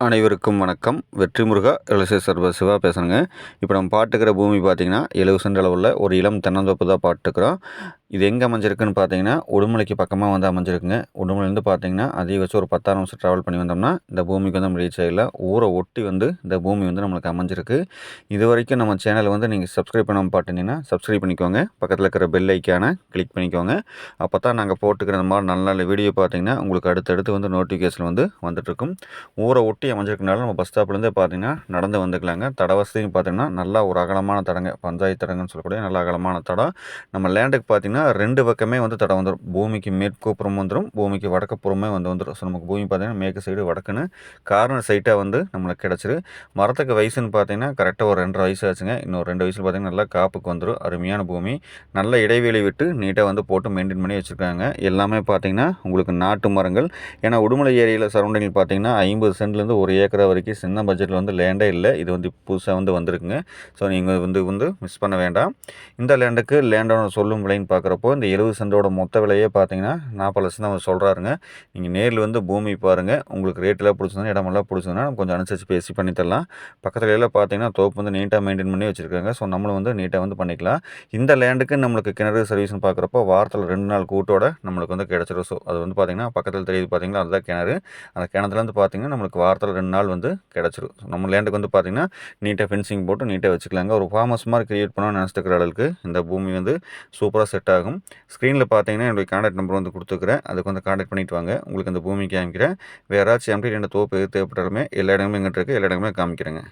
அனைவருக்கும் வணக்கம். வெற்றி முருகா இளசே சர்வ சிவா பேசுகிறேங்க இப்போ நம்ம பாட்டுக்கிற பூமி பார்த்திங்கன்னா எழுபது சென்ட் அளவில் ஒரு இளம் தென்னந்தோப்பு தான் பாட்டுக்கிறோம். இது எங்கே அமைஞ்சிருக்குன்னு பார்த்தீங்கன்னா உடுமலைக்கு பக்கமாக வந்து அமைஞ்சிருக்குங்க. உடுமலைலேருந்து பார்த்தீங்கன்னா அதிகபட்சம் ஒரு பத்தாறு நிமிஷம் ட்ராவல் பண்ணி வந்தோம்னா இந்த பூமிக்கு வந்து நம்ம ரீச் ஆகல ஊரை ஒட்டி வந்து இந்த பூமி வந்து நம்மளுக்கு அமைஞ்சிருக்கு. இது வரைக்கும் நம்ம சேனலை வந்து நீங்கள் சப்ஸ்கிரைப் பண்ணாமல் பார்த்தீங்கன்னா சப்ஸ்கிரைப் பண்ணிக்கோங்க. பக்கத்தில் இருக்கிற பெல் ஐக்கானை கிளிக் பண்ணிக்கோங்க. அப்போ தான் நாங்கள் போட்டுக்கிற இந்த மாதிரி நல்ல நல்ல வீடியோ பார்த்தீங்கன்னா உங்களுக்கு அடுத்தடுத்து வந்து நோட்டிஃபிகேஷன் வந்து வந்துட்டுருக்கும். ஊரை ஒட்டி அமைஞ்சிருக்கனால நம்ம பஸ் ஸ்டாப்லேருந்தே பார்த்தீங்கன்னா நடந்து வந்துக்கலாங்க. தட வசதியும் பார்த்தீங்கன்னா நல்லா ஒரு அகலமான தடங்க பஞ்சாயத்து தடங்கன்னு சொல்லக்கூடிய நல்ல அகலமான தடம். நம்ம லேண்டுக்கு பார்த்தீங்கன்னா ரெண்டு பக்கமே வந்து தடம் வந்துடும் பூமிக்கு மேற்குப்புறம் வந்துடும் பூமிக்கு வடக்குப்புறமே வந்து வந்துடும் ஸோ நமக்கு பூமி பார்த்தீங்கன்னா மேற்கு சைடு வடக்குன்னு கார்னர் சைட்டாக வந்து நம்மளுக்கு கிடச்சிரு. மரத்துக்கு வயசுன்னு பார்த்தீங்கன்னா கரெக்டாக ஒரு ரெண்டரை வயசு ஆச்சுங்க. இன்னொரு ரெண்டு வயசில் பார்த்தீங்கன்னா நல்லா காப்புக்கு வந்துடும் அருமையான பூமி. நல்ல இடைவெளி விட்டு நீட்டாக வந்து போட்டு மெயின்டைன் பண்ணி வச்சுருக்காங்க. எல்லாமே பார்த்தீங்கன்னா உங்களுக்கு நாட்டு மரங்கள். ஏன்னா உடுமலை ஏரியாவில் சரௌண்டிங்கில் பார்த்தீங்கன்னா ஐம்பது சென்ட்லேருந்து ஒரு ஏக்கரா வரைக்கும் சின்ன பட்ஜெட்டில் வந்து லேண்டே இல்லை. இது வந்து புதுசாக வந்து வந்திருக்குங்க. ஸோ நீங்கள் வந்து வந்து மிஸ் பண்ண வேண்டாம். இந்த லேண்டுக்கு லேண்டோட சொல்லும் விலைன்னு பார்க்குறப்போ இந்த எழுபது சென்டோட மொத்த விலையே பார்த்தீங்கன்னா நாற்பது லட்சம் தான் சொல்கிறாருங்க நீங்கள் நேரில் வந்து பூமி பாருங்கள் உங்களுக்கு ரேட்டெல்லாம் பிடிச்சிருந்தா இடமெல்லாம் பிடிச்சிருந்தா நம்ம கொஞ்சம் அனுசரித்து பேசி பண்ணித்தரலாம் பக்கத்தில் எல்லாம் பார்த்தீங்கன்னா தோப்பு வந்து நீட்டாக மெயின்டைன் பண்ணி வச்சுருக்காங்க. ஸோ நம்மளும் வந்து நீட்டாக வந்து பண்ணிக்கலாம். இந்த லேண்டுக்கு நம்மளுக்கு கிணறு சர்வீஸ்னு பார்க்குறப்போ வாரத்தில் ரெண்டு நாள் கூட்டோட நம்மளுக்கு வந்து கிடச்சிரும். ஸோ அது வந்து பார்த்திங்கன்னா பக்கத்தில் தெரியுது பார்த்திங்கன்னா அதுதான் கிணறு. அந்த கிணத்துலேருந்து பார்த்தீங்கன்னா நம்மளுக்கு வாரத்தில் ரெண்டு நாள் வந்து கிடச்சிரும். நம்ம லேண்டுக்கு வந்து பார்த்திங்கன்னா நீட்டாக ஃபென்சிங் போட்டு நீட்டாக வச்சுக்கலாங்க. ஒரு ஃபார்மஸ் மாதிரி க்ரியேட் பண்ணணும்னு நினச்சிட்டு அளவுக்கு இந்த பூமி வந்து சூப்பராக செட் ஆகும். ஸ்க்ரீனில் பார்த்தீங்கன்னா என்னுடைய காண்டாக்ட் நம்பர் வந்து கொடுத்துருக்குறேன். அதுக்கு வந்து காண்டாக்ட் பண்ணிட்டு வாங்க. உங்களுக்கு அந்த பூமி காமிக்கிறேன் வேறு ஏதாச்சும் எம்டி ரெண்டு தோப்பு தேவைப்பட்டாலுமே எல்லா இடங்களும் எங்கிட்ட இருக்குது எல்லா இடங்களுமே காமிக்கிறேங்க.